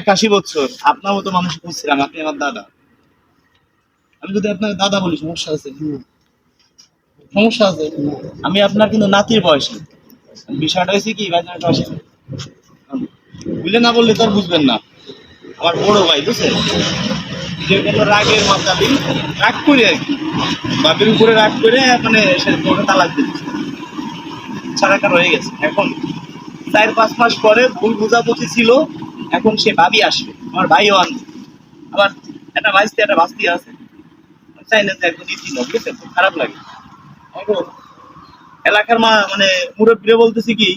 একাশি বছর, আপনার মতো মানুষ খুঁজছিলাম আপনি আমার দাদা। আমি যদি আপনার দাদা বলি, সমস্যা আছে? সমস্যা আছে? আমি আপনার কিন্তু নাতির বয়সী বিষয়টা হয়েছে কি বয়সে বুঝলে না বললে তো আর বুঝবেন না। আমার বড় ভাই, বুঝছেন? রাগের দিন রাগ করে আর কি। বাপের উপরে রাগ করে মানে সে কোর্টে তালাক দিচ্ছে। ছাড়াকার হয়ে গেছে। এখন, চার পাঁচ মাস পরে ভুল বোঝাবুঝি ছিল এখন সে ভাবি আসবে, আমার ভাইও আনবে, আবার একটা ভাইস্তি একটা ভাস্তি আছে, চাই না যে একদম নীতি নয় বুঝছেন? খুব খারাপ লাগে। এলাকার মা মানে মুরব্বীরা বলতেছি কি,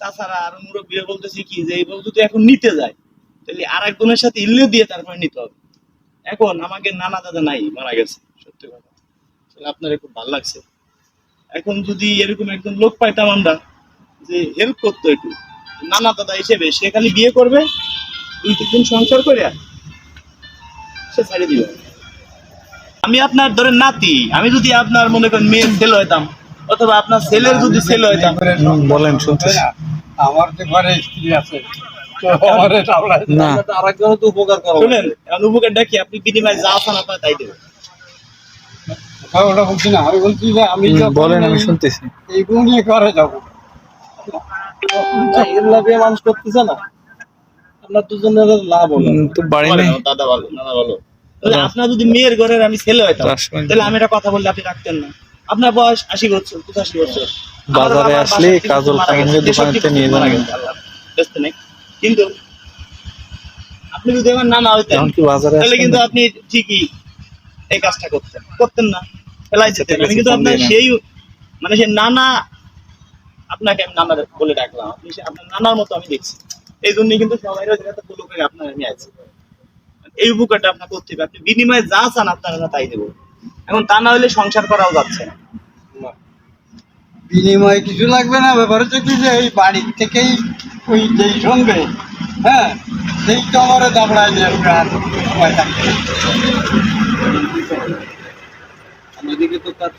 চাচারা আর মুরব্বীরা বলতেছি কি যে, এই যদি এখন নিতে যায়, তাহলে আর একজনের সাথে ইল্লে দিয়ে তারপরে নিতে হবে। এখন আমাকে নানা দাদা নাই, মারা গেছে, সত্যি কথা। আপনার খুব ভালো লাগছে। এখন যদি এরকম একজন লোক পাইতাম আমরা, যে হেল্প করতো একটু নানা দাদা হিসেবে সে খালি বিয়ে করবে দুই তিন দিন সংসার করে সে ছেড়ে দিবে। আমি আপনার ধরেন নাতি আমি যদি আপনার মনে করেন মেয়ের ছেলে হইতাম অথবা আপনার ছেলের যদি ছেলে হইতাম। বলেন শুনতেছি। আমার যে ঘরে স্ত্রী আছে করো আমি বলছি যে আমি বলেন আমি এই- শুনতেছি। এইগুলো নিয়ে ঘরে যাব। এগুলা দিয়ে মানুষ করতেছে না। আপনার দুজনের লাভ হলো তো বাড়ি নেই। দাদা বলো দাদা তাহলে আপনার যদি মেয়ের ঘরের আমি ছেলে হইতাম তাহলে আমি একটা কথা বললে আপনি রাখতেন না। আপনার বয়স আশি বছর পঁচাশি বছর। বাজারে আসলে কাজল কাহিনী দোকানেতে নিয়ে আল্লাহ। ব্যস্ত নেই। কিন্তু আপনি যদি আমার নানা হইতেন তাহলে কিন্তু আপনি ঠিকই এই কাজটা করতেন। করতেন না ফেলাই যেতেন কিন্তু আপনার সেই মানে সে নানা আপনাকে আমি নানা বলে ডাকলাম। আপনি আপনার নানার মতো আমি দেখছি। এই জন্যই কিন্তু সবাই ফলো করে আপনার আমি আছি। এই উপকারটা আপনার করতে হবে। আপনি বিনিময়ে যা চান আপনার আমরা তাই দেবো। এখন তা না হলে সংসার করাও যাচ্ছে না। বিনিময় কিছু লাগবে না। ব্যাপার হচ্ছে কি যে এই বাড়ি থেকেই ওই যেই শুনবে হ্যাঁ সেই তো আমার দাবড়ায় যে। এদিকে তো তার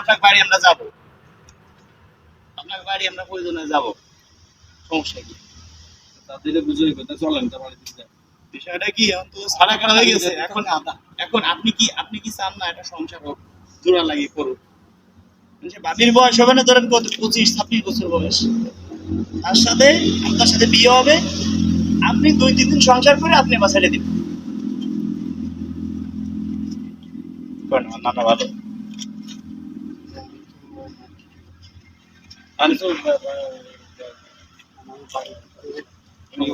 আপনার বাড়ি আমরা যাব। আপনার বাড়ি আমরা প্রয়োজনে যাব। সমস্যা কি? তাদের বুঝে কথা চলেন তার বাড়িতে। বিষয়টা কি? এখন তো সারা করা হয়ে গেছে। এখন এখন আপনি কি আপনি কি চান না এটা সংসার হোক? জোড়া লাগিয়ে করুক। মানে বাবির বয়স হবে না ধরেন কত? পঁচিশ ছাব্বিশ বছর বয়স। তার সাথে আপনার সাথে বিয়ে হবে। আপনি দুই তিন দিন সংসার করে আপনি বা ছেড়ে দিবেন। নানা ভালো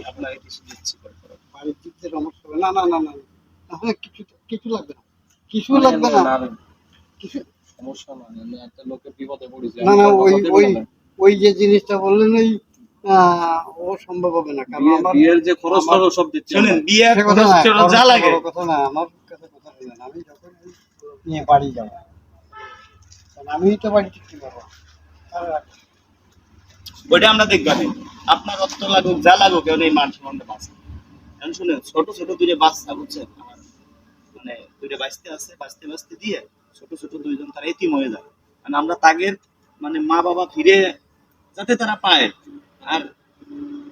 আপনাকে কিছু দিচ্ছি পরে, পরে। বাড়ির দিক থেকে সমস্যা হবে। না না না না তাহলে কিছু কিছু লাগবে না। কিছু লাগবে না। কিছু সমস্যা না আমি একটা লোকের বিপদে পড়েছি। না না ওই ওই ওই যে জিনিসটা বললেন ওই ও সম্ভব হবে না। কারণ আমার বিয়ের যে খরচ টরচ সব দিচ্ছি। শুনেন। বিয়ে না, খরচ যা লাগে। কথা না আমার কাছে কথা শুনেন আমি যখন নিয়ে বাড়ি যাব আমি তো বাড়ি ঠিক পারব ওইটা আমরা দেখবেন আপনার রক্ত লাগুক, যা লাগুক কেউ এই মান সম্বন্ধে বাঁচে এখন শুনেন, ছোট ছোট দুইটা বাচ্চা, বুঝছেন? মানে দুইটা বাঁচতে আছে বাঁচতে বাঁচতে দিয়ে ছোট ছোট দুইজন তারা এতিম হয়ে যায়। মানে আমরা তাদের মানে মা বাবা ফিরে যাতে তারা পায়। আর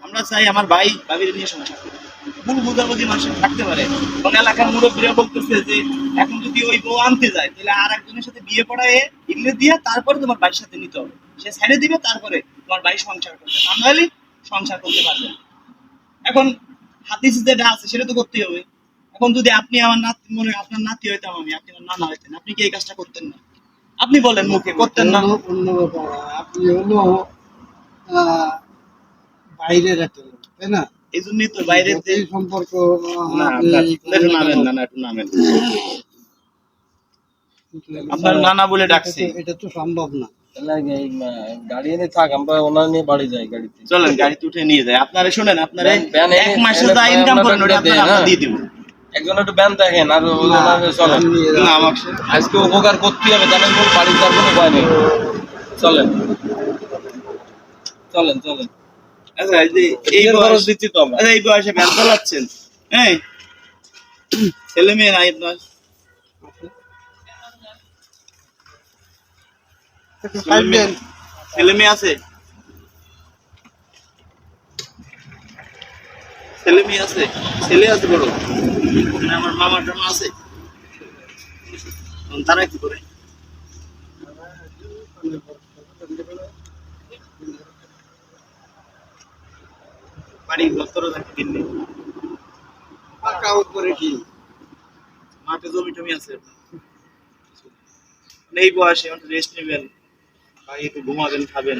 আমরা চাই আমার ভাই ভাবির নিয়ে সংসার করি ভুল বুঝাবুঝি মানুষের থাকতে পারে। কোন এলাকার মুরব্বীরা বলতেছে যে, এখন যদি ওই বউ আনতে যায়, তাহলে আর একজনের সাথে বিয়ে পড়ায় ইংলে দিয়ে তারপরে তোমার ভাইয়ের সাথে নিতে হবে। সে ছেড়ে দিবে, তারপরে তোমার ভাই সংসার করবে। তা নাহলে সংসার করতে পারবে এখন হাদিস যেটা আছে সেটা তো করতেই হবে। এখন যদি আপনি আমার নাতি মনে আপনার নাতি হইতাম আমি আপনি আমার নানা হইতেন আপনি কি এই কাজটা করতেন না? আপনি বলেন মুখে করতেন না? অন্য- ব্যাপার আপনি হলো বাইরের একটা লোক তাই না? এই জন্যই তো বাইরের যে সম্পর্ক নামেন না না একটু নামেন। আপনার নানা বলে ডাকছি। এটা তো- সম্ভব না। গাড়ি এনে থাক আমরা ওনার নিয়ে বাড়ি যাই গাড়িতে। চলেন গাড়িতে উঠে নিয়ে যায় আপনারা শুনেন আপনারা ব্যান- ব্যান এক মাসে যা ইনকাম করেন ওটা আপনারা দেই, আমরা। দিয়ে দিব একজন একটু ব্যান দেখেন আর চলেন। না যাব। আজকে উপকার করতে হবে জানেন কোন বাড়ি যাওয়ার কোনো উপায় নেই। চলেন। চলেন চলেন। আচ্ছা এই এই বয়স খরচ দিচ্ছি তো আমরা। আচ্ছা এই বয়সে চালাচ্ছেন হ্যাঁ ছেলে মেয়ে নাই আপনার? ছেলে মেয়ে- আছে? ছেলে মেয়ে আছে? ছেলে আছে বড়। মানে আমার টামা আছে। তারা কি করে? বাড়ি ভক্তরা থাকে দিল্লি পাকা উপরে কি? মাঠে জমি টমি আছে নেই বয়সে রেস্ট নেবেন। বা একটু ঘুমাবেন খাবেন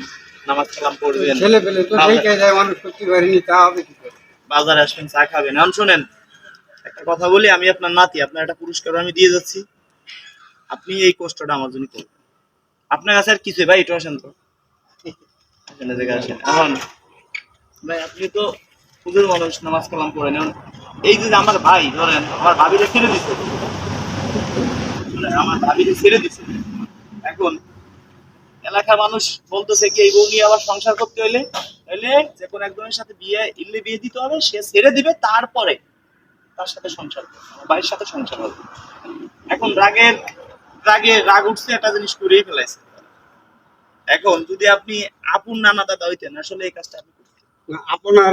নামাজ কালাম পড়বেন। ছেলে পেলে তো সেই কায়দায় মানুষ করতে পারেনি তা হবে কি করে? বাজারে আসবেন চা খাবেন। এখন শোনেন একটা কথা বলি আমি আপনার নাতি আপনার একটা পুরস্কার আমি দিয়ে যাচ্ছি। আপনি এই কষ্টটা আমার জন্য করবেন। আপনার কাছে আর কিছু ভাই একটু আসেন তো। এখন ভাই আপনি তো পুজোর মানুষ নামাজ কালাম করেন এখন এই যে আমার ভাই ধরেন আমার ভাবিরে ছেড়ে মানে আমার ভাবিরে ছেড়ে দিছে। এখন এলাকার মানুষ বলতেছে কি এই বউ নিয়ে আবার সংসার করতে হইলে হইলে যে কোনো একজনের সাথে বিয়ে ইল্লে বিয়ে দিতে হবে সে ছেড়ে দিবে তারপরে তার সাথে সংসার ভাইয়ের সাথে সংসার হবে। এখন রাগের রাগে রাগ উঠছে একটা জিনিস করেই ফেলাইছে। এখন যদি আপনি আপন নানা দাদা হইতেন আসলে এই কাজটা আপনি আপনার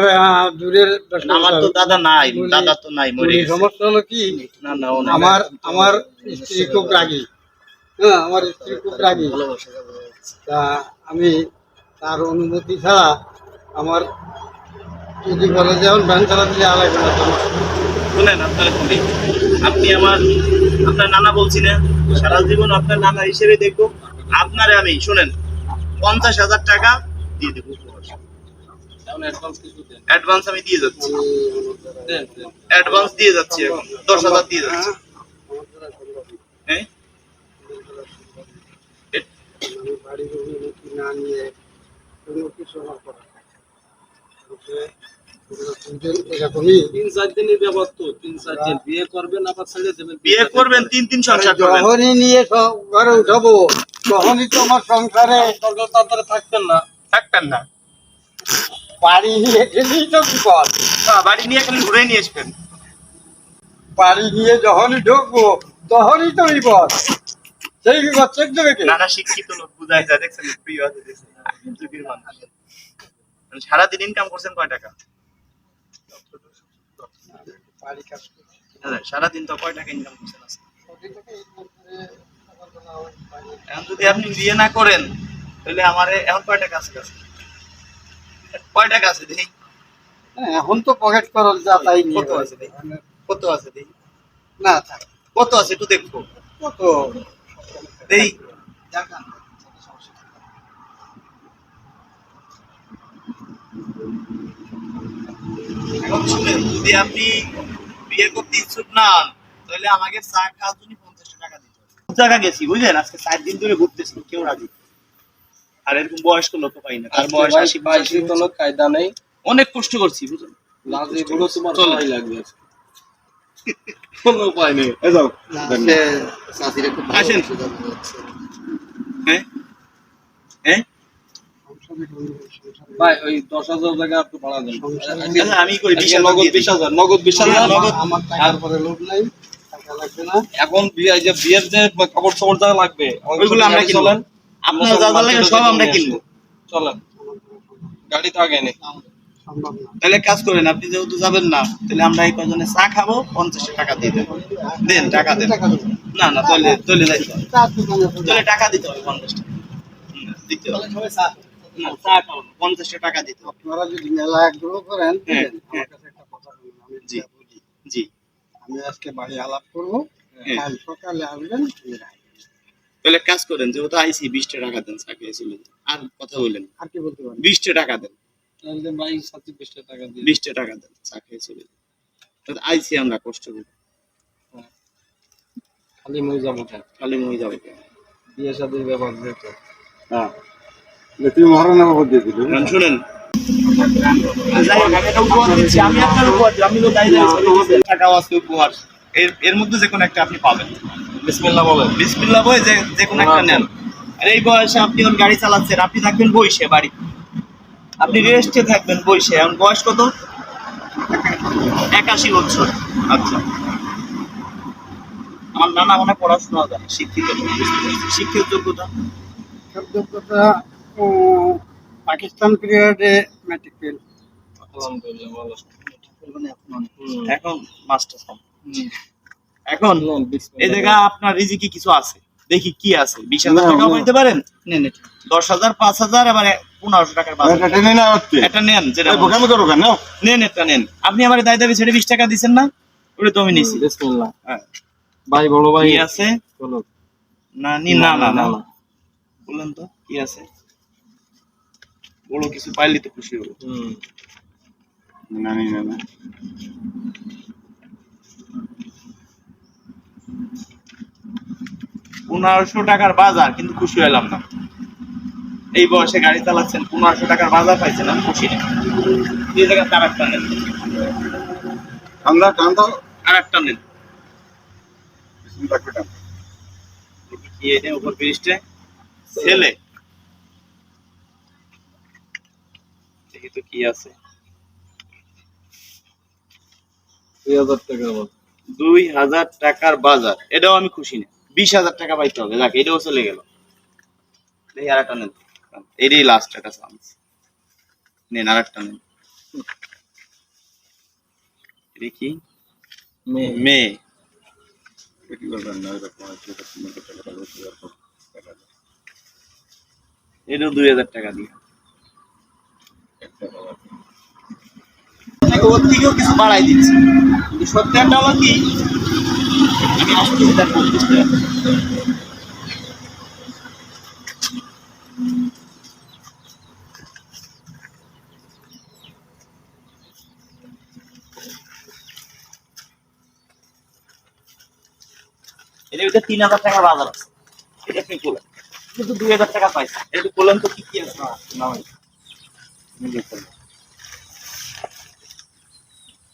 দূরের আমার তো দাদা নাই দাদা তো নাই মরে সমস্যা হলো কি? না না না আমার আমার স্ত্রী খুব রাগী। হ্যাঁ আমার স্ত্রী খুব রাগী। তা আমি তার অনুমতি ছাড়া আমার যদি বলে যেমন ভ্যান চালা দিলে আলাই করে শুনেন আপনার বলি আপনি আমার আপনার নানা বলছি না সারা জীবন আপনার নানা হিসেবে দেখব। আপনারে আমি শুনেন পঞ্চাশ হাজার টাকা দিয়ে দেবো অ্যাডভান্স আমি দিয়ে যাচ্ছি। অ্যাডভান্স দিয়ে যাচ্ছি এখন দশ হাজার দিয়ে যাচ্ছি হ্যাঁ এ- আমি বাড়ির অনুমতি না নিয়ে কোনো কিছু আমার করার নাই। আমাকে এরকমই। তিন চার দিনের ব্যাপার তো তিন চার দিন। বিয়ে করবেন আবার ছেড়ে দেবেন বিয়ে করবেন। তিন তিন সংসার যখনই নিয়ে ঘরে উঠাবো তখনই তো আমার সংসারে তাড়াতাড়ি থাকতেন না। থাকতেন না। বাড়ি নিয়ে গেলেই তো বিপদ। বাড়ি নিয়ে খালি ঘুরে নিয়ে আসবেন। বাড়ি নিয়ে যখনই ঢুকবো তখনই তো বিপদ। সেই বিপদ চেক দেবে কে নানা শিক্ষিত লোক বুঝাই যায় দেখছেন প্রিয় আছে দেখছেন যুগের মানুষ। মানে সারাদিন ইনকাম করছেন কয় টাকা? কাজ হ্যাঁ, তো কয় টাকা ইনকাম করছেন এখন যদি আপনি বিয়ে না করেন তাহলে আমার এখন কয় টাকা আছে কাছে? কয় টাকা আছে দেখি। হ্যাঁ, এখন তো পকেট খরচ যা তাই কত আছে দেখি? কত আছে দেখি? না কত আছে একটু দেখব। কত? শুনেন যদি আপনি বিয়ে করতে ইচ্ছুক না তাহলে আমাকে চা খাওয়ার জন্য পঞ্চাশ টাকা দিতে জায়গা গেছি বুঝলেন? আজকে চার দিন ধরে ঘুরতেছি কেউ রাজি আর এরকম বয়স্ক লোক পাই না। তার বয়স আশি বাইশে কোনো কায়দা নেই। অনেক কষ্ট করছি বুঝলেন? লাগবে কোনো উপায় নেই এ যাও আসেন। হ্যাঁ? হ্যাঁ? ভাই ওই দশ হাজার টাকা একটু ভাড়া দেন আচ্ছা, আমি করি বিশ নগদ বিশ হাজার নগদ বিশ হাজার। হ্যাঁ, নগদ। আমার টাকার পরে লোভ নাই টাকা লাগবে না। এখন বিয়ে এই যে বিয়ের যে কাপড় চাপড় যা লাগবে ওইগুলো আমরা চলেন। আপনার যা যা লাগে সব আমরা কিনবো। চলেন। গাড়ি তো আগে নেই। তাহলে কাজ করেন আপনি যেহেতু যাবেন না তাহলে আমরা এই কজনে চা খাব পঞ্চাশ টাকা দিয়ে দেবো। দেন টাকা দেন। না না তাহলে তাহলে যাইতে টাকা। দিতে হবে পঞ্চাশ টাকা। দিতে হবে। না চা খাব না, টাকা দিতে হবে। আপনারা যদি মেলা আগ্রহ করেন হ্যাঁ। হ্যাঁ। জি। জি। আমি আজকে বাড়ি আলাপ করব হ্যাঁ। কাল সকালে আসবেন। তাহলে কাজ করেন যেহেতু আইসি বিশটা টাকা দেন চা খেয়ে আর কথা বলেন আর কি বলতে পারেন বিশটা টাকা দেন। তাহলে ভাই সাথে বিশটা টাকা দিয়ে। বিশটা টাকা দেন চা খেয়ে চলে তাহলে আইসি আমরা কষ্ট করি। খালি মই যাব কেন? খালি মই যাবে বিয়ে ব্যাপার হ্যাঁ। তুমি মহারানা বাবু দিয়ে দিল? শুনেন? আমি উপহার আপনার উপহার আমি তো তাই টাকাও আছে উপহার। এর এর মধ্যে যে কোনো একটা আপনি পাবেন। বিসমিল্লাহ বলেন। বিসমিল্লাহ বই যে যে কোনো একটা নেন। আর এই বয়সে আপনি ওর গাড়ি চালাচ্ছেন আপনি থাকবেন বইসে বাড়ি। আপনি রেস্টে থাকবেন বইসে এখন বয়স কত? একাশি বছর। আচ্ছা। আমার নানা মনে পড়াশোনা জানে শিক্ষিত। শিক্ষিত যোগ্যতা? যোগ্যতা পাকিস্তান পিরিয়ডে ম্যাট্রিক ফেল এখন মাস্টার এখন এই জায়গা আপনার রিজিকে কিছু আছে? দেখি কি আছে। বিশ হাজার টাকা না। বলতে পারেন? নেন এটা। দশ হাজার পাঁচ হাজার এবার পনেরোশো টাকার বাজার। এটা টেনে না হচ্ছে। এটা নেন যেটা নেন এটা নেন। আপনি আমার দায় দাবি ছেড়ে বিশ টাকা দিচ্ছেন না? ওটা তো আমি নিছি। হ্যাঁ। ভাই বড় ভাই আছে? না নি না না না। না। বললেন তো কি আছে? বড় কিছু পাইলে তো খুশি হব। হুম। না না না পনেরোশো টাকার বাজার কিন্তু খুশি হলাম না। এই বয়সে গাড়ি চালাচ্ছেন পনেরোশো টাকার বাজার পাইছেন আমি খুশি না। এই জায়গায় তার একটা নেন। ঠান্ডা ঠান্ডা আর একটা নেন। উপর ব্রিজটে? ছেলে। দেখি তো কি আছে। দুই হাজার দুই হাজার টাকার বাজার। এটাও আমি খুশি না। বিশ হাজার টাকা পাইতে হবে। যাক এটাও চলে গেল। দেখি আর একটা নেন। এটাই লাস্ট একটা চান্স নেন আর একটা নেন। এটা কি? মেয়ে এটি দুই হাজার টাকা দিয়ে। ওর থেকেও কিছু বাড়াই দিচ্ছি। কিন্তু সত্যি একটা হলো কি আমি আসতেছি পঁচিশ ভিতরে তিন হাজার টাকা বাজার আছে। এটা আপনি বলেন কিন্তু দুই হাজার টাকা পাইছে এটা বললেন তো কি কি আছে? না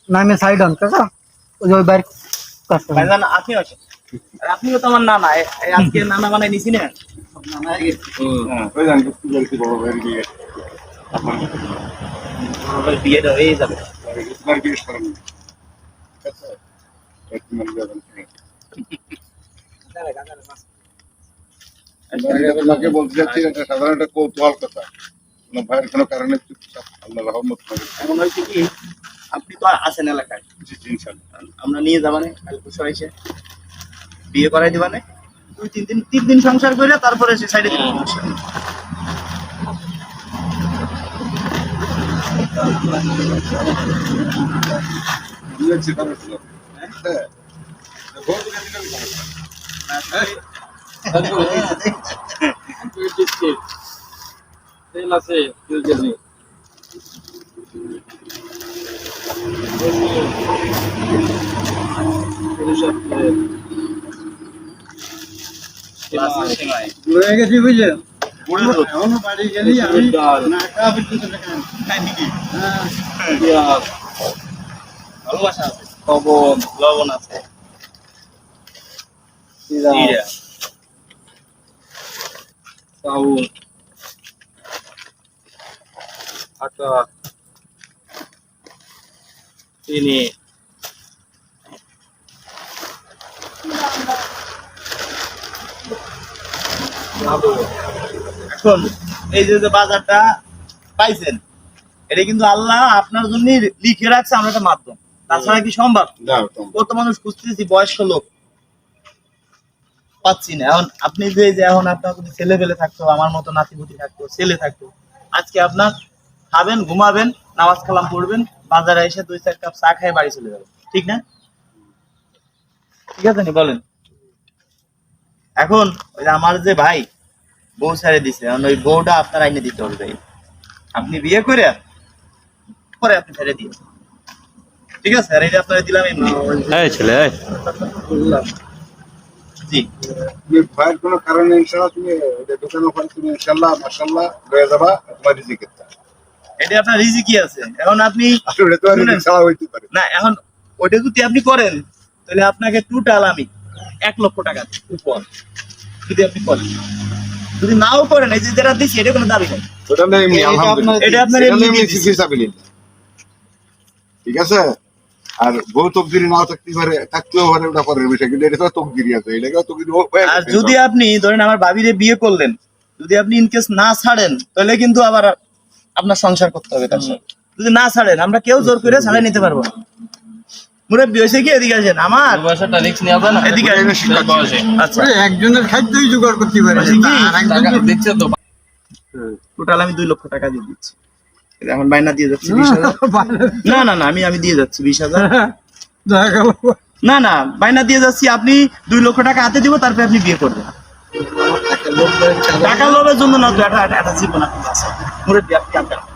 ভাই না। সাইড অন কাকা ওই যে বাইরে কাজটা ভাইজান আপনি আছেন আর আপনিও তো আমার নানা। আজকে নানা বানাই নিছি না? নানা হয়ে বড় বিয়ে। বিয়েটা হয়ে যাবে। আপনার? একটু যাবেন। আপনাকে বলতে চাচ্ছি, এটা সাধারণ একটা কৌতূহল কথা। কোনো ভয়ের কোনো কারণে চুপচাপ আল্লাহ রহমত করে। এখন হয়েছে কি আপনি তো আছেন এলাকায়। জি, জি, আমরা নিয়ে যাবানে কাল পরশু বিয়ে করাই দিবানে দুই তিন দিন তিন দিন সংসার করে তারপরে সে সাইডে হ্যাঁ। তেল আছে দুই কেজি গেছি বুঝলেন বুড়ো গেলি আমি নাকি? হ্যাঁ। ভালোবাসা আছে লবণ লবণ আছে জিরা জিরা, চাউল আটা চিনি এখন এই যে যে বাজারটা পাইছেন এটা কিন্তু আল্লাহ আপনার জন্য লিখে রাখছে আমরা একটা মাধ্যম। তাছাড়া কি সম্ভব। কত মানুষ খুঁজতেছি বয়স্ক লোক। পাচ্ছি না। এখন আপনি যে যে এখন আপনার যদি ছেলে পেলে থাকতো আমার মতো নাতিপুতি থাকতো ছেলে থাকতো আজকে আপনার খাবেন ঘুমাবেন নামাজ কালাম পড়বেন বাজারে এসে দুই চার কাপ চা খেয়ে বাড়ি চলে যাবেন। ঠিক না? ঠিক আছে নি? বলেন। এখন ওই যে আমার যে ভাই বউ ছেড়ে দিছে। এখন ওই বউটা আপনার আইনে দিতে হবে ভাই। আপনি বিয়ে করে পরে আপনি ছেড়ে দিয়ে ঠিক আছে? আর এটা আপনারা দিলাম এমনি বললাম জি। ভয়ের কোনো কারণে ইনশাল্লাহ তুমি দোকানে ওখানে তুমি ইনশাল্লাহ মাসাল্লাহ রয়ে যাবা তোমার রিজিকের এটা আপনার রিজিকি আছে। এখন আপনি আসলে তোমার ছাড়া হইতে পারে। না এখন ওইটা যদি আপনি করেন তাহলে আপনাকে টোটাল আমি এক লক্ষ টাকা উপর যদি আপনি করেন। যদি নাও করেন এই যে যেটা দিচ্ছি এটা কোনো দাবি নেই। এটা আপনার- এমনি। ঠিক আছে? আর বউ তকদিরি নাও থাকতে পারে থাকতেও পারে ওটা পরের বিষয় কিন্তু এটা তো তকদিরি আছে এটাকে তকদিরি আর যদি আপনি ধরেন আমার ভাবিরে বিয়ে করলেন যদি আপনি ইনকেস না ছাড়েন তাহলে কিন্তু আবার আপনার সংসার করতে হবে তার সাথে। যদি না ছাড়েন আমরা কেউ জোর করে ছাড়াই নিতে পারব না। মুরব্বী হয়েছে কি এদিকে আসেন? আমার? রিক্স না? এদিকে আচ্ছা। একজনের খাদ্যই জোগাড় করতে পারে। তো। টোটাল আমি দুই লক্ষ টাকা দিয়ে দিচ্ছি। এখন বাইনা দিয়ে যাচ্ছি বিশ হাজার। না না না আমি আমি দিয়ে যাচ্ছি বিশ হাজার। না না বাইনা দিয়ে যাচ্ছি আপনি দুই লক্ষ টাকা হাতে দিব তারপরে আপনি বিয়ে করবেন। টাকা লোভের জন্য না এটা এটা- জীবন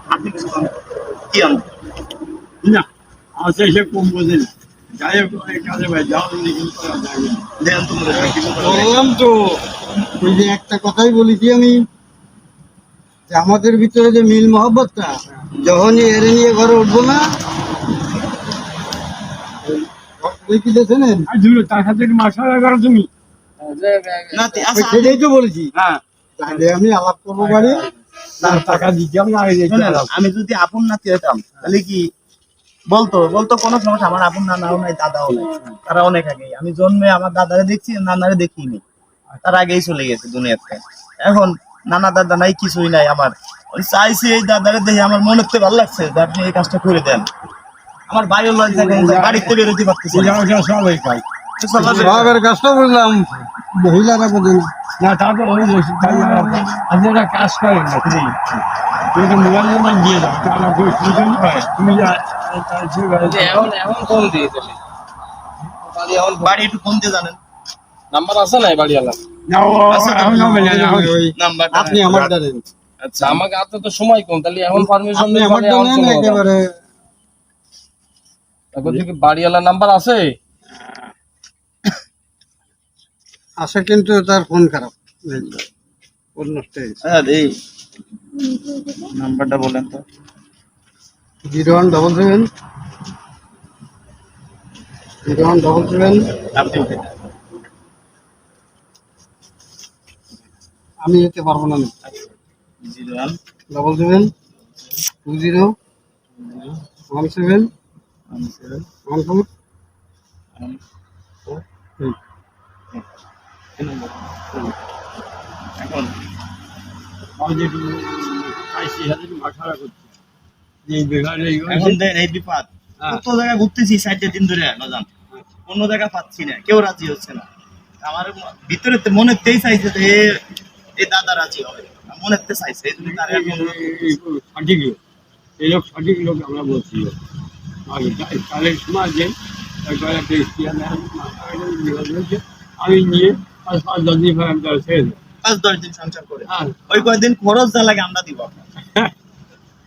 আপনি কিছু কি আনবেন? না আচ্ছা সে কম যে একটা কথাই আমি যে আমাদের ভিতরে যে মিল মহব্বতটা যখনই এরে নিয়ে ঘরে উঠবো না ওই কি দেখছেন? আর ধুলো তার সাথে কি করো তুমি না তে- আচ্ছা, সেটাই তো বলেছি। হ্যাঁ। তাহলে আমি আলাপ করব বাড়ি। আগে যদি আপন নাতি হতাম তাহলে কি বলতো বলতো কোনো সমস্যা আমার আপন নানাও নাই দাদাও নাই। তারা অনেক আগেই। আমি জন্মে আমার দাদারে দেখছি নানারে দেখিনি। তার আগেই চলে গেছে দুনিয়াতে। এখন নানা দাদা নাই কিছুই নাই আমার। ওই চাইছি এই দাদারে দেখে আমার মনে হতে ভালো লাগছে যে আপনি এই কাজটা করে দেন। আমার বায়ু লজ্জা বাড়িতে বেরোতে পারতেছি সবের কাজটা মহিলারা না তারপর ওই আপনারা কাজ করেন না জি তুমি মোবাইল নাম্বার দিয়ে দাও তাহলে বই হয়। তুমি যা তার সে এখন এখন ফোন দিয়ে চলে বাড়ি একটু ফোন দিয়ে জানেন? নাম্বার আছে না বাড়িওয়ালা না নাম্বার আপনি আমার জানেন আচ্ছা আমাকে হাতে তো সময় কম তাহলে এখন পারমিশন নেই আমার যাবে। একেবারে। এখন থেকে বাড়িওয়ালা নাম্বার আছে? আসে কিন্তু তার ফোন খারাপ। ফোন নষ্ট হয়ে গেছে। হ্যাঁ এই নাম্বারটা বলেন তো। Zero one double seven. Zero one double seven. আপনি উঠে যান। আমি যেতে পারব না। Double seven two zero one seven one four এখন আমি আইসি করছি এই এখন এই বিপদ কত জায়গায় ঘুরতেছি দিন ধরে অন্য জায়গা পাচ্ছি না কেউ রাজি হচ্ছে না। আমার ভিতরে মনে তেই চাইছে যে এ- এই দাদা রাজি হবে। মনে চাইছে এই জন্য তার সঠিক লোক। এই লোক সঠিক লোক আমরা বলছি। তাহলে রয়েছে। আমি নিয়ে পাঁচ পাঁচ দশ দিন আমি তাহলে ছেড়ে দেবো। পাঁচ দশ দিন সংসার করে। হ্যাঁ। ওই কয়েকদিন খরচ যা লাগে আমরা দিব।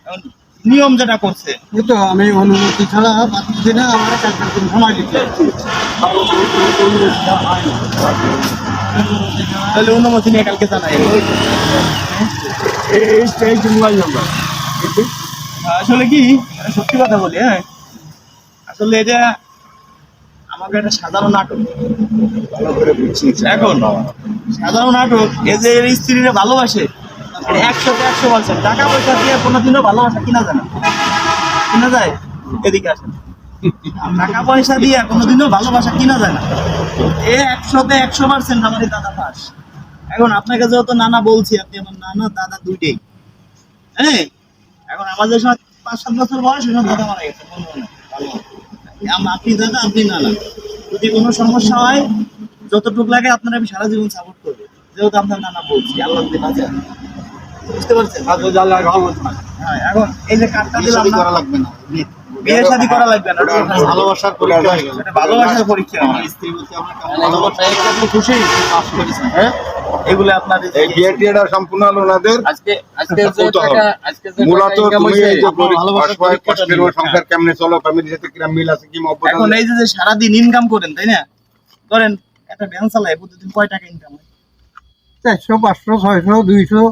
এখন নিয়ম যেটা করছে। তো আমি অনুমতি ছাড়া পাচ্ছি না আমার সময় দিতে তাহলে অনুমতি নিয়ে কালকে জানাই। এই এই মোবাইল নাম্বার আসলে কি সত্যি কথা বলি হ্যাঁ? আসলে এটা আমাকে একটা সাধারণ নাটক। এখন সাধারণ নাটক এ যে এর স্ত্রীরা ভালোবাসে। একশোতে একশো বলছেন। টাকা পয়সা দিয়ে কোনোদিনও ভালোবাসা কিনা যায় না। কিনা যায়? এদিকে আসেন। টাকা পয়সা দিয়ে কোনোদিনও ভালোবাসা কিনা যায় না। এ একশোতে একশো পার্সেন্ট আমার দাদা পাস। এখন আপনাকে যেহেতু নানা বলছি, আপনি আমার নানা দাদা দুইটাই। হ্যাঁ? এখন আমাদের সময় পাঁচ সাত বছর বয়স ওই দাদা মারা গেছে। মনে মনে আপনি দাদা, আপনি নানা। যদি কোনো সমস্যা হয়, যতটুকু লাগে আপনারা আমি সারা জীবন সাপোর্ট করব। যেহেতু আপনার নানা বলছি, আল্লাহ আছে বুঝতে পারছেন? হ্যাঁ এখন এই যে কার্ডটা দিলাম না করা লাগবে না। বিয়ে শাদী করা লাগবে না। ভালোবাসার পরীক্ষা হয়ে গেল। ভালোবাসার পরীক্ষা। আমার স্ত্রী বলতে আমরা কেমন ভালোবাসা খুশি? পাস করেছেন হ্যাঁ? এগুলো আপনার এই বিয়ে সম্পূর্ণ হলো ওনাদের আজকে আজকে যে বলতে হবে। টাকা আজকে যে মূলত তুমি এই যে অসহায় কষ্টের সংসার কেমনে চলো ফ্যামিলির সাথে কিরম মিল আছে কি মহব্বত এখন এই যে যে সারাদিন ইনকাম করেন তাই না? করেন একটা ভ্যান চালায় প্রতিদিন কয় টাকা ইনকাম হয়? চারশো পাঁচশো ছয়শো দুইশো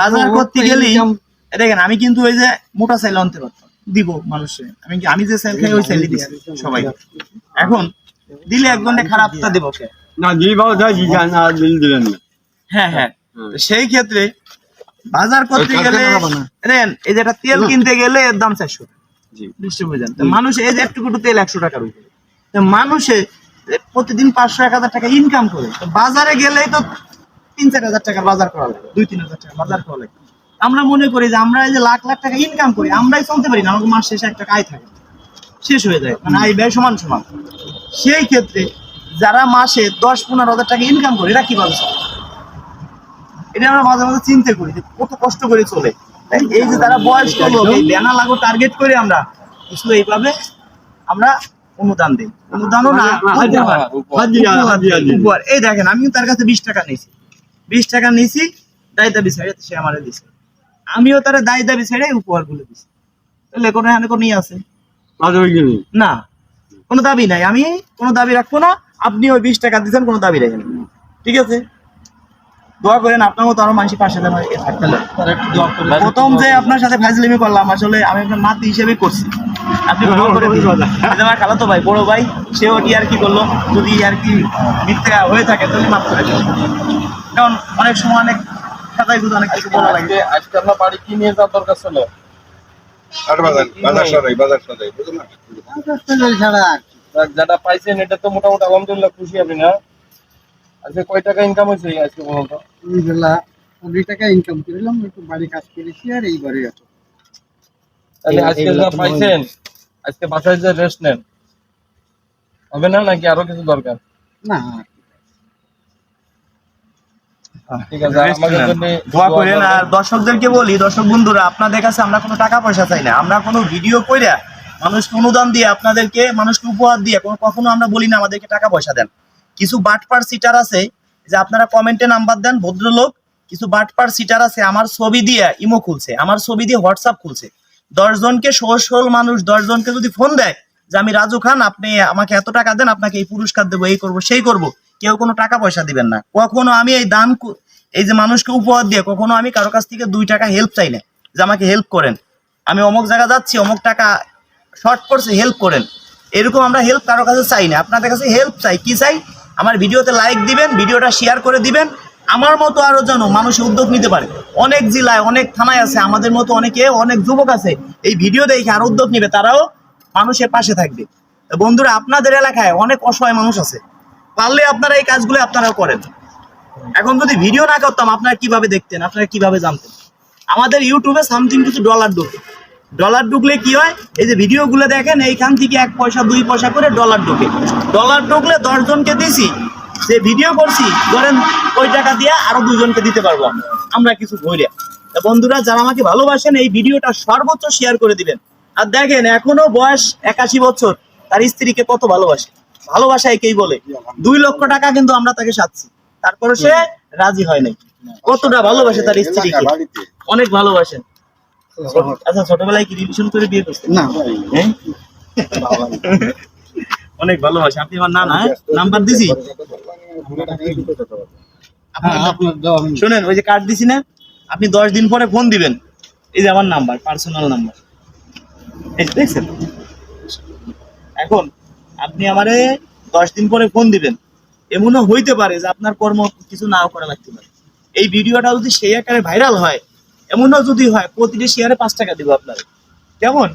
বাজার করতে গেলেই দেখেন আমি কিন্তু ওই যে মোটা চাইল আনতে পারতাম দিব মানুষে। আমি আমি যে চাইল খাই ওই দিচ্ছি সবাই। এখন দিলে এক ঘণ্টা খারাপটা দেবো কে? না দিল দিলেন না হ্যাঁ হ্যাঁ। সেই ক্ষেত্রে বাজার করতে গেলে দেখেন এই যে একটা তেল কিনতে গেলে এর দাম চারশো। জি। বুঝতে বুঝলেন? তো মানুষ এই যে একটু তেল একশো টাকার উপরে। তো মানুষে প্রতিদিন পাঁচশো এক হাজার টাকা ইনকাম করে। বাজারে গেলেই তো তিন চার হাজার টাকার বাজার করা লাগে দুই তিন হাজার টাকা বাজার করা লাগে। আমরা মনে করি যে আমরা এই যে লাখ লাখ টাকা ইনকাম করি আমরাই চলতে পারি না আমাকে মাস শেষে একটা আয় থাকে। শেষ হয়ে যায় মানে আয় ব্যয় সমান সমান। সেই ক্ষেত্রে যারা মাসে দশ পনেরো হাজার টাকা ইনকাম করে এরা কীভাবে চলে? এটা আমরা মাঝে মাঝে চিন্তা করি যে কত কষ্ট করে চলে। এই যে তারা বয়স্ক লোক এই ব্যানা লাগো টার্গেট করে আমরা কিছু এইভাবে আমরা অনুদান দিই। অনুদানও না। এই দেখেন আমি তার কাছে বিশ টাকা নিয়েছি। বিশ টাকা নিছি দায় দাবি ছেড়ে সে আমারে দিছে। আমিও তার দায় দাবি ছেড়ে উপহারগুলো দিছি। তাহলে কোনো এখানে কোনো ইয়ে আছে? না। কোনো দাবি নাই। আমি কোনো দাবি রাখব না। আপনি ওই বিশ টাকা দিচ্ছেন কোনো দাবি রাখেন। ঠিক আছে? দোয়া করেন আপনার মতো আরও মানুষের পাশে প্রথম যে আপনার সাথে ফাজলিমি করলাম আসলে আমি আপনার নাতি হিসেবে করছি। আপনি আমার খালাতো ভাই বড় ভাই সেও কি আর কি করল? যদি আর কি মিথ্যা হয়ে থাকে তাহলে মাফ করে কারণ অনেক সময় অনেক খাতায়গুলো অনেক কিছু বলা লাগে। আজকে আপনার বাড়ি কি নিয়ে যাওয়ার দরকার ছিল? আর বাজার বাজার সরাই বাজার সরাই যেটা পাইছেন এটা তো মোটামুটি আলহামদুলিল্লাহ খুশি আপনি না? আজকে কয় টাকা ইনকাম হয়েছে আজকে পর্যন্ত? আলহামদুলিল্লাহ দুই টাকা ইনকাম করলাম একটু বাড়ি কাজ করেছি আর এইবারে আছো। তাহলে আজকে যা পাইছেন আজকে বাসায় যে রেস্ট নেন হবে না নাকি আরও কিছু দরকার? না ঠিক আছে আমাদের জন্য দোয়া করেন আর দর্শকদেরকে বলি দর্শক বন্ধুরা আপনাদের কাছে আমরা কোনো টাকা পয়সা চাই না। আমরা কোনো ভিডিও কইরা মানুষকে অনুদান দিয়ে আপনাদেরকে মানুষকে উপহার দিয়ে কোনো কখনো আমরা বলি না আমাদেরকে টাকা পয়সা দেন। কিছু বাটপার সিটার আছে যে আপনারা কমেন্টে নাম্বার দেন ভদ্রলোক কিছু বাটপার সিটার আছে আমার ছবি দিয়ে ইমো খুলছে আমার ছবি দিয়ে হোয়াটসঅ্যাপ খুলছে। দশজনকে ষোল মানুষ দশজনকে যদি ফোন দেয় যে আমি রাজু খান আপনি আমাকে এত টাকা দেন আপনাকে এই পুরস্কার দেবো এই করব সেই করব। কেউ কোনো টাকা পয়সা দিবেন না। কখনো আমি এই দান এই যে মানুষকে উপহার দিয়ে কখনো আমি কারও কাছ থেকে দুই টাকা হেল্প চাই না, যে আমাকে হেল্প করেন। আমি অমুক জায়গা যাচ্ছি, অমুক টাকা শর্ট করছে হেল্প করেন। এরকম আমরা হেল্প কারও কাছে চাই না। আপনাদের কাছে হেল্প চাই। কি চাই? আমার ভিডিওতে লাইক দিবেন, ভিডিওটা শেয়ার করে দিবেন। আমার মতো আরও যেন মানুষ উদ্যোগ নিতে পারে। অনেক জেলায়, অনেক থানায় আছে, আমাদের মতো অনেকে, অনেক যুবক আছে। এই ভিডিও দেখে আর উদ্যোগ নিবে, তারাও মানুষের পাশে থাকবে। বন্ধুরা, আপনাদের এলাকায় অনেক অসহায় মানুষ আছে। পারলে আপনারা এই কাজগুলো আপনারাও করেন। এখন যদি ভিডিও না করতাম, আপনারা কীভাবে দেখতেন? আপনারা কীভাবে জানতেন? আমাদের ইউটিউবে সামথিং কিছু ডলার ঢোকে। ডলার ঢুকলে কি হয়? এই যে ভিডিওগুলো দেখেন, এইখান থেকে এক পয়সা, দুই পয়সা করে ডলার ঢোকে। ডলার ঢুকলে দশজনকে দিছি, যে ভিডিও করছি, ধরেন ওই টাকা দিয়ে আরও দুজনকে দিতে পারব আমরা। কিছু তা বন্ধুরা, যারা আমাকে ভালোবাসেন, এই ভিডিওটা সর্বোচ্চ শেয়ার করে দিবেন। আর দেখেন, এখনও বয়স একাশি বছর, তার স্ত্রীকে কত ভালোবাসে? ভালোবাসা একেই বলে। দুই লক্ষ টাকা কিন্তু আমরা তাকে সাচ্ছি তারপরে সে রাজি হয় নাই। কতটা ভালোবাসে তার স্ত্রীকে? অনেক ভালোবাসেন। আচ্ছা ছোটবেলায় কি রিলেশন করে বিয়ে করছেন? না হ্যাঁ? অনেক ভালোবাসে। আপনি আমার না না নাম্বার দিছি? হ্যাঁ শুনেন ওই যে কার্ড দিছি না আপনি দশ দিন পরে ফোন দিবেন। এই যে আমার নাম্বার পার্সোনাল নাম্বার। এই দেখছেন? এখন আপনি আমারে দশ দিন পরে ফোন দিবেন। এমনও হইতে পারে যে আপনার কর্ম কিছু নাও করা লাগতে পারে। এই ভিডিওটা যদি সেই আকারে ভাইরাল হয়, এমনও যদি হয়, প্রতিটি শেয়ারে পাঁচ টাকা দিব আপনার। কেমন?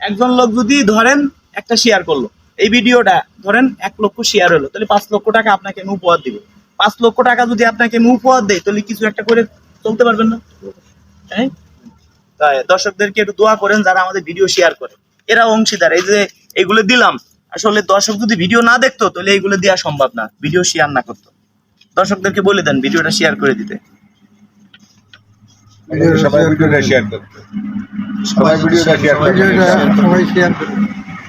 একজন লোক যদি ধরেন একটা শেয়ার করল, এই ভিডিওটা ধরেন এক লক্ষ শেয়ার হলো, তাহলে পাঁচ লক্ষ টাকা আপনাকে আমি উপহার দিব। পাঁচ লক্ষ টাকা যদি আপনাকে আমি উপহার দেই, তাহলে কিছু একটা করে চলতে পারবেন না? হ্যাঁ? তাই দর্শকদেরকে একটু দোয়া করেন যারা আমাদের ভিডিও শেয়ার করে। এরা অংশীদার। এই যে এগুলো দিলাম আসলে দর্শক যদি ভিডিও না দেখতো তাহলে এইগুলো দেওয়া সম্ভব না। ভিডিও শেয়ার না করতো। দর্শকদেরকে বলে দেন ভিডিওটা শেয়ার করে দিতে। সবাই ভিডিওটা শেয়ার করতে। সবাই ভিডিওটা শেয়ার সবাই শেয়ার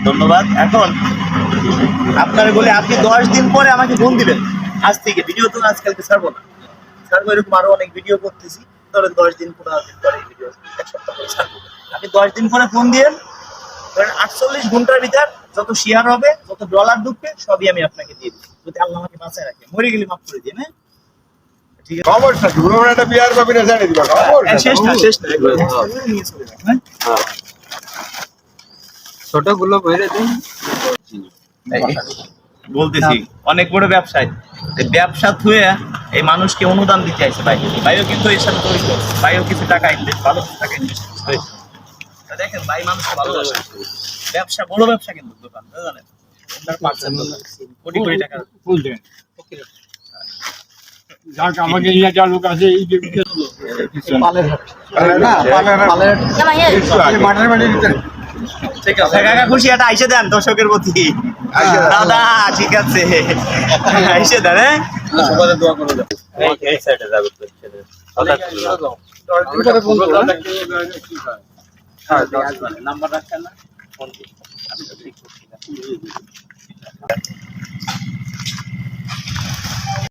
ধন্যবাদ। এখন আপনার বলে আপনি দশ দিন পরে আমাকে ফোন দিবেন। আজ থেকে ভিডিও তো আজকালকে ছাড়বো না। ছাড়বো এরকম আরও অনেক ভিডিও করতেছি। ধরেন দশ দিন পনেরো দিন পরে ভিডিও এক সপ্তাহ পরে ছাড়বো। আপনি দশ দিন পরে ফোন দিয়েন। ধরেন আটচল্লিশ ঘণ্টার ভিতর যত শেয়ার হবে যত ডলার ঢুকবে সবই আমি আপনাকে দিয়ে দিই যদি আল্লাহ আমাকে বাঁচায় রাখে। মরে গেলে মাফ করে দিন হ্যাঁ? ঠিক আছে? খবর সাথে একটা বিয়ার পাবি না জানি দিবা হ্যাঁ, শেষ না শেষ না একবার। নিয়ে চলে যান, হ্যাঁ? ছোটগুলো বইরে দিন। বলতেছি অনেক বড় ব্যবসায়। ব্যবসা থুয়ে এই মানুষকে অনুদান দিতে আসে ভাই ভাইও কিন্তু এর সাথে জড়িত ভাইও কিছু টাকা ইনভেস্ট ভালো টাকা ইনভেস্ট হয়েছে দেখেন ভাই মানুষকে ভালোবাসে। ব্যবসা বড় ব্যবসা কিন্তু দোকান জানেন ওনার পার্সেন্ট কোটি কোটি টাকা। বুঝলেন যাক আমাকে নিয়ে যা লোক আছে এই যে পালের না পালের পালের হাট। মাঠের বাড়ির ভিতরে। কাকা খুশি একটা আইসে দেন দর্শকের প্রতি। দাদা ঠিক আছে। আইসে দেন হ্যাঁ? করো। নাম্বার রাখছেন না? ফোন আমি তো ঠিক করছি না।